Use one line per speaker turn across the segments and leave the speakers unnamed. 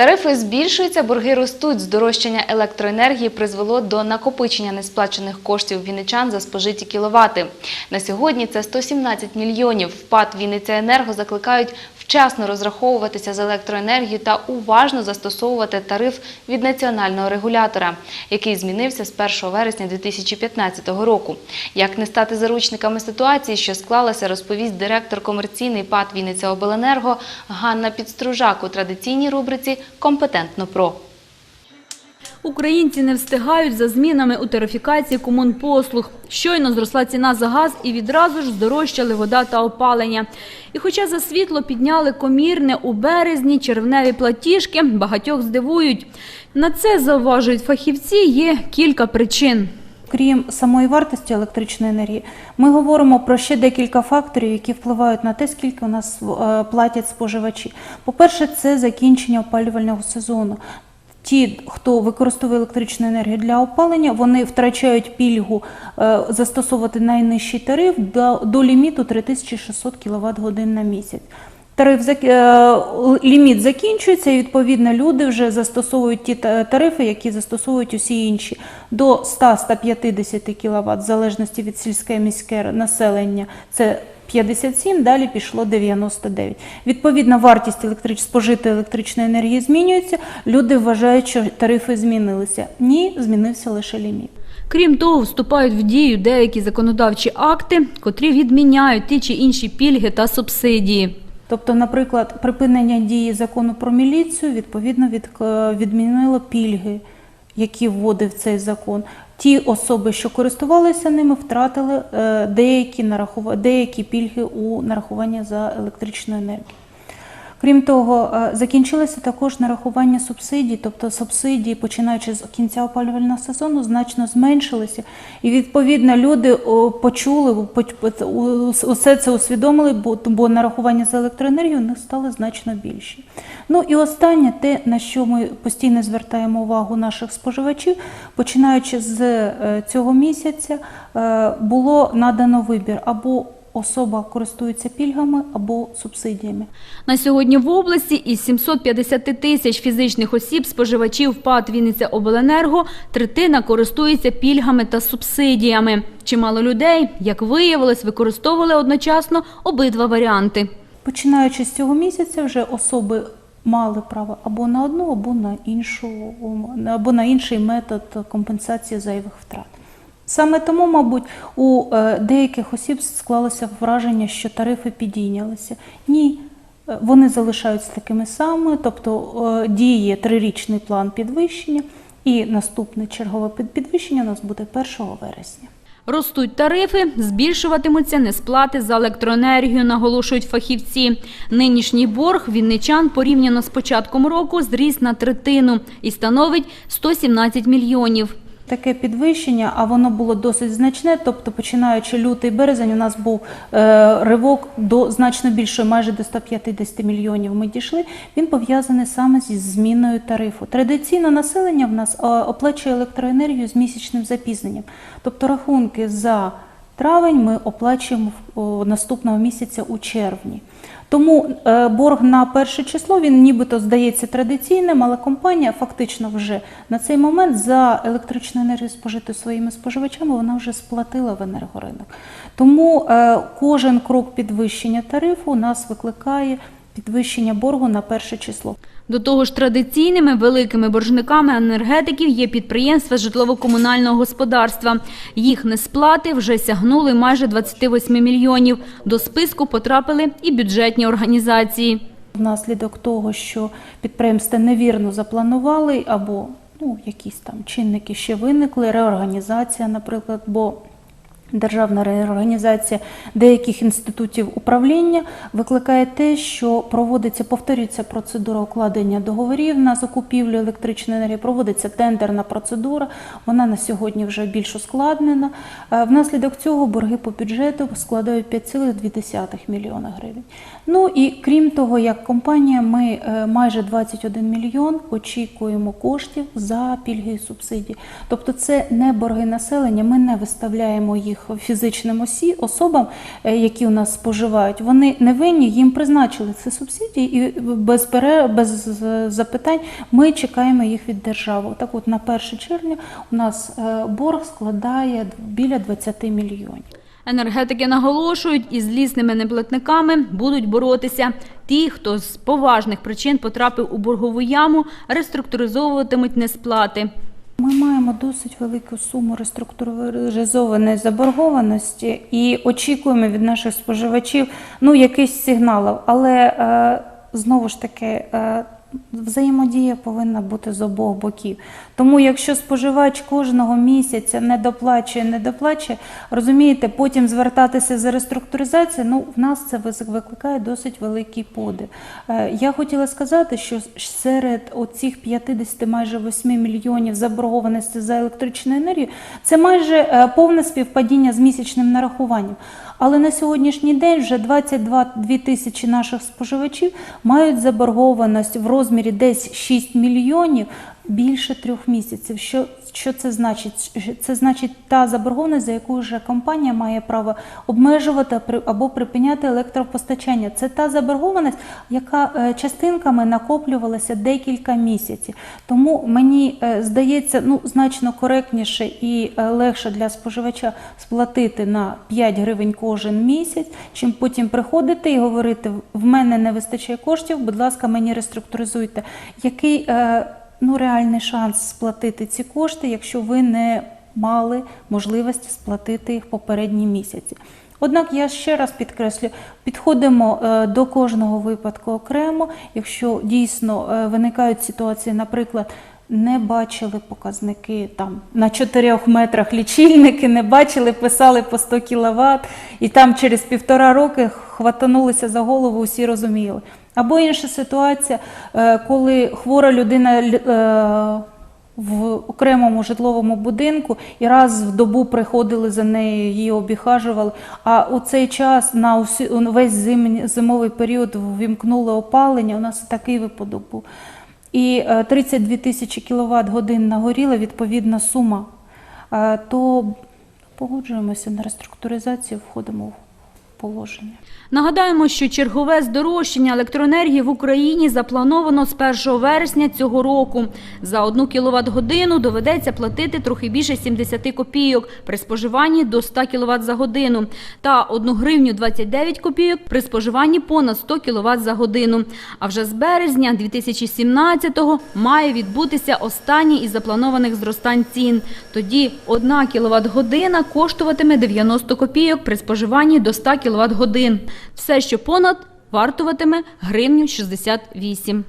Тарифи збільшуються, борги ростуть. Здорожчання електроенергії призвело до накопичення несплачених коштів вінничан за спожиті кіловати. На сьогодні це 117 мільйонів. Впад Вінницяенерго закликають вчасно розраховуватися з електроенергією та уважно застосовувати тариф від національного регулятора, який змінився з 1 вересня 2015 року. Як не стати заручниками ситуації, що склалася, розповість директор комерційний ПАТ Вінниця Обленерго Ганна Підстружак у традиційній рубриці Компетентно про.
Українці не встигають за змінами у тарифікації комунпослуг. Щойно зросла ціна за газ і відразу ж здорожчали вода та опалення. І хоча за світло підняли комірне у березні, червневі платіжки багатьох здивують. На це, зауважують фахівці, є кілька причин.
Крім самої вартості електричної енергії, ми говоримо про ще декілька факторів, які впливають на те, скільки у нас е, платять споживачі. По-перше, це закінчення опалювального сезону. Ті, хто використовує електричну енергію для опалення, вони втрачають пільгу е, застосовувати найнижчий тариф до, до ліміту 3600 кВт годин на місяць. Тариф е, ліміт закінчується, і відповідно люди вже застосовують ті тарифи, які застосовують усі інші до 100-150 кВт, в залежності від сільське міське населення. Це 57, далі пішло 99. Відповідно, вартість електрич... спожитої електричної енергії змінюється. Люди вважають, що тарифи змінилися. Ні, змінився лише ліміт.
Крім того, вступають в дію деякі законодавчі акти, котрі відміняють ті чи інші пільги та субсидії.
Тобто, наприклад, припинення дії закону про міліцію відповідно від, е, відмінило пільги, які вводив цей закон. Ті особи, що користувалися ними, втратили е, деякі, нарахува... деякі пільги у нарахування за електричну енергію. Крім того, е, закінчилося також нарахування субсидій, тобто субсидії, починаючи з кінця опалювального сезону, значно зменшилися. І відповідно люди почули, усе це усвідомили, бо, нарахування за електроенергію у них стали значно більші. Ну і останнє, те, на що ми постійно звертаємо увагу наших споживачів, починаючи з е, цього місяця, е, було надано вибір або особа користується пільгами або субсидіями.
На сьогодні в області із 750 тисяч фізичних осіб споживачів ПАТ Вінниця Обленерго третина користується пільгами та субсидіями. Чимало людей, як виявилось, використовували одночасно обидва варіанти.
Починаючи з цього місяця, вже особи мали право або на одну, або на іншу, або на інший метод компенсації зайвих втрат. Саме тому, мабуть, у е, деяких осіб склалося враження, що тарифи підійнялися. Ні, е, вони залишаються такими самими, тобто е, діє трирічний план підвищення, і наступне чергове підвищення у нас буде 1 вересня.
Ростуть тарифи, збільшуватимуться несплати за електроенергію, наголошують фахівці. Нинішній борг вінничан порівняно з початком року зріс на третину і становить 117 мільйонів.
Таке підвищення, а воно було досить значне. Тобто, починаючи лютий березень, у нас був е, ривок до значно більшої, майже до 150 мільйонів. Ми дійшли. Він пов'язаний саме зі зміною тарифу. Традиційно населення в нас е, оплачує електроенергію з місячним запізненням. Тобто рахунки за травень ми оплачуємо наступного місяця у червні. Тому е, борг на перше число він нібито здається традиційним, але компанія фактично вже на цей момент за електричну енергію спожиту своїми споживачами вона вже сплатила в енергоринок. Тому е, кожен крок підвищення тарифу нас викликає підвищення боргу на перше число.
До того ж, традиційними великими боржниками енергетиків є підприємства житлово-комунального господарства. Їх несплати вже сягнули майже 28 мільйонів. До списку потрапили і бюджетні організації.
Внаслідок того, що підприємства невірно запланували, або ну, якісь там чинники ще виникли, реорганізація, наприклад, бо державна реорганізація деяких інститутів управління викликає те, що проводиться, повторюється процедура укладення договорів на закупівлю електричної енергії, проводиться тендерна процедура, вона на сьогодні вже більш ускладнена. Е, Внаслідок цього борги по бюджету складають 5,2 мільйона гривень. Ну і крім того, як компанія, ми е, майже 21 мільйон очікуємо коштів за пільги і субсидії. Тобто це не борги населення, ми не виставляємо їх їх фізичним осі, особам, е, які у нас споживають, вони не винні, їм призначили ці субсидії, і без, пере, без запитань ми чекаємо їх від держави. Так от на 1 червня у нас е, борг складає біля 20 мільйонів.
Енергетики наголошують, із злісними неплатниками будуть боротися. Ті, хто з поважних причин потрапив у боргову яму, реструктуризовуватимуть несплати.
Ми маємо досить велику суму реструктуризованої заборгованості і очікуємо від наших споживачів ну, якийсь сигнал. Але е, знову ж таки, е, взаємодія повинна бути з обох боків. Тому, якщо споживач кожного місяця не доплачує, не доплачує, розумієте, потім звертатися за реструктуризацією, ну, в нас це викликає досить великий подив. Е, Я хотіла сказати, що серед оцих 50 майже 8 мільйонів заборгованості за електричну енергію, це майже е, повне співпадіння з місячним нарахуванням. Але на сьогоднішній день вже 22 дві тисячі наших споживачів мають заборгованість в розмірі десь 6 мільйонів більше трьох місяців. Що, що це значить? Це значить та заборгованість, за яку вже компанія має право обмежувати або припиняти електропостачання. Це та заборгованість, яка е, частинками накоплювалася декілька місяців. Тому мені е, здається, ну значно коректніше і е, легше для споживача сплатити на 5 гривень кожен місяць, чим потім приходити і говорити: в мене не вистачає коштів, будь ласка, мені реструктуризуйте. Який ну, реальний шанс сплатити ці кошти, якщо ви не мали можливості сплатити їх попередні місяці? Однак я ще раз підкреслю, підходимо е, до кожного випадку окремо. Якщо дійсно е, виникають ситуації, наприклад, не бачили показники там на 4 метрах лічильники, не бачили, писали по 100 кВт, і там через півтора роки хватанулися за голову, усі розуміли. Або інша ситуація, е, коли хвора людина лю- е, в окремому житловому будинку і раз в добу приходили за нею, її обіхажували. А у цей час на усі, весь зим, зимовий період ввімкнули опалення. У нас такий випадок був. І е, 32 тисячі кіловат годин нагоріла, відповідна сума. Е, То погоджуємося на реструктуризацію, входимо в положення.
Нагадаємо, що чергове здорожчання електроенергії в Україні заплановано з 1 вересня цього року. За одну кіловат годину доведеться платити трохи більше 70 копійок при споживанні до 100 кВт за годину та 1 гривню 29 копійок при споживанні понад 100 кВт за годину. А вже з березня 2017-го має відбутися останній із запланованих зростань цін. Тоді 1 кВт година коштуватиме 90 копійок при споживанні до 100 кВт годин. Все, що понад, вартуватиме гривню 68.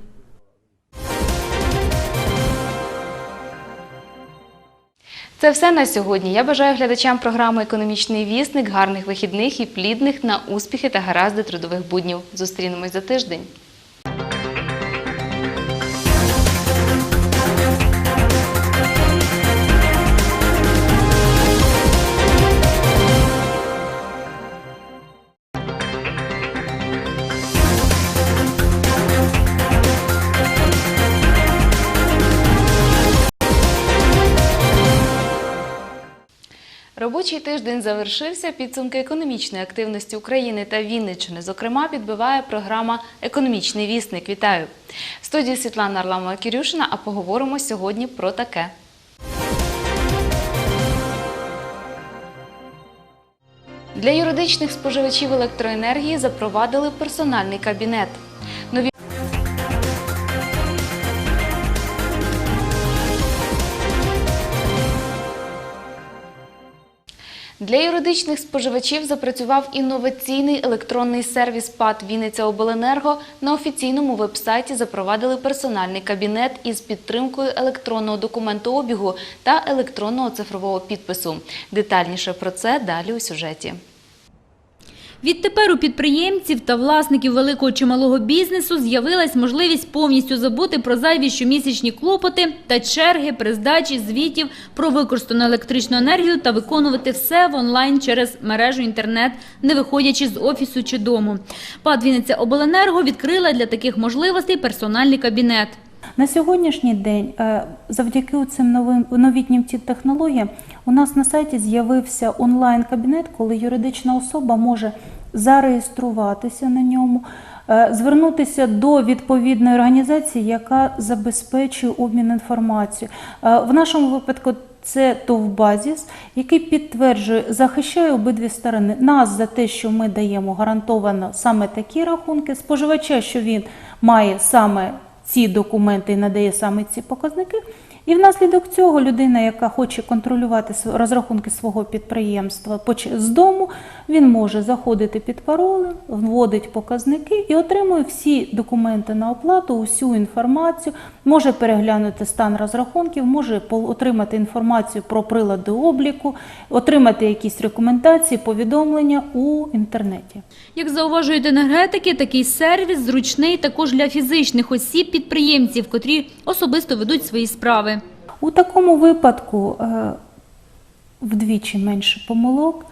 Це все на сьогодні. Я бажаю глядачам програми Економічний вісник гарних вихідних і плідних на успіхи та гаразди трудових буднів. Зустрінемось за тиждень. Робочий тиждень завершився. Підсумки економічної активності України та Вінниччини, зокрема, підбиває програма Економічний вісник. Вітаю! В студії Світлана Арламова Кірюшина, а поговоримо сьогодні про таке. Для юридичних споживачів електроенергії запровадили персональний кабінет. Для юридичних споживачів запрацював інноваційний електронний сервіс ПАД Вінниця Обленерго. На офіційному вебсайті запровадили персональний кабінет із підтримкою електронного документообігу та електронного цифрового підпису. Детальніше про це далі у сюжеті.
Відтепер у підприємців та власників великого чи малого бізнесу з'явилась можливість повністю забути про зайві щомісячні клопоти та черги при здачі звітів про використану електричну енергію та виконувати все в онлайн через мережу інтернет, не виходячи з офісу чи дому. ПАД Вінниця Обленерго відкрила для таких можливостей персональний кабінет.
На сьогоднішній день, е, завдяки цим новим новітнім технологіям, у нас на сайті з'явився онлайн-кабінет, коли юридична особа може зареєструватися на ньому, е, звернутися до відповідної організації, яка забезпечує обмін інформацією. Е, В нашому випадку це ТОВБАЗІС, який підтверджує, захищає обидві сторони. Нас за те, що ми даємо гарантовано саме такі рахунки, споживача, що він має саме ці документи і надає саме ці показники. І внаслідок цього людина, яка хоче контролювати розрахунки свого підприємства з дому, він може заходити під паролем, вводить показники і отримує всі документи на оплату, усю інформацію, може переглянути стан розрахунків, може отримати інформацію про прилади обліку, отримати якісь рекомендації, повідомлення у інтернеті.
Як зауважують енергетики, такий сервіс зручний також для фізичних осіб підприємців, котрі особисто ведуть свої справи.
У такому випадку е, вдвічі менше помилок.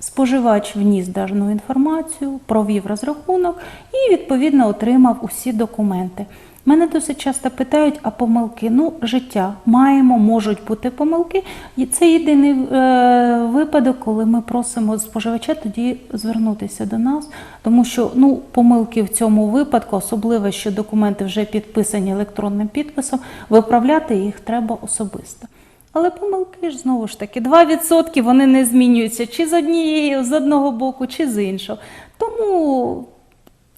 Споживач вніс дану інформацію, провів розрахунок і відповідно отримав усі документи. Мене досить часто питають, а помилки? Ну, життя маємо, можуть бути помилки. І це єдиний е, випадок, коли ми просимо споживача тоді звернутися до нас, тому що ну, помилки в цьому випадку, особливо, що документи вже підписані електронним підписом, виправляти їх треба особисто. Але помилки ж знову ж таки 2% вони не змінюються чи з однієї, з одного боку, чи з іншого. Тому,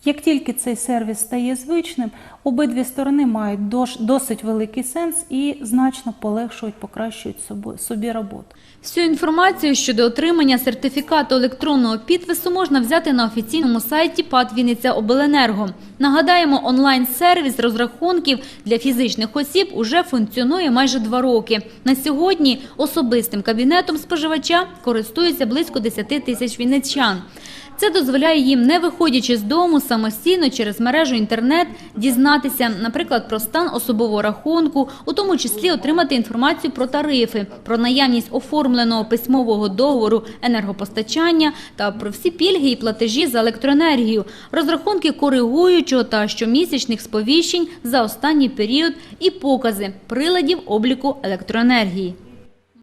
як тільки цей сервіс стає звичним, обидві сторони мають досить великий сенс і значно полегшують, покращують собі роботу.
Всю інформацію щодо отримання сертифікату електронного підпису можна взяти на офіційному сайті ПАД Вінниця Обленерго. Нагадаємо, онлайн-сервіс розрахунків для фізичних осіб уже функціонує майже два роки. На сьогодні особистим кабінетом споживача користуються близько 10 тисяч вінничан. Це дозволяє їм, не виходячи з дому, самостійно через мережу інтернет дізнатися, наприклад, про стан особового рахунку, у тому числі отримати інформацію про тарифи, про наявність оформленого письмового договору енергопостачання та про всі пільги і платежі за електроенергію, розрахунки коригуючого та щомісячних сповіщень за останній період і покази приладів обліку електроенергії.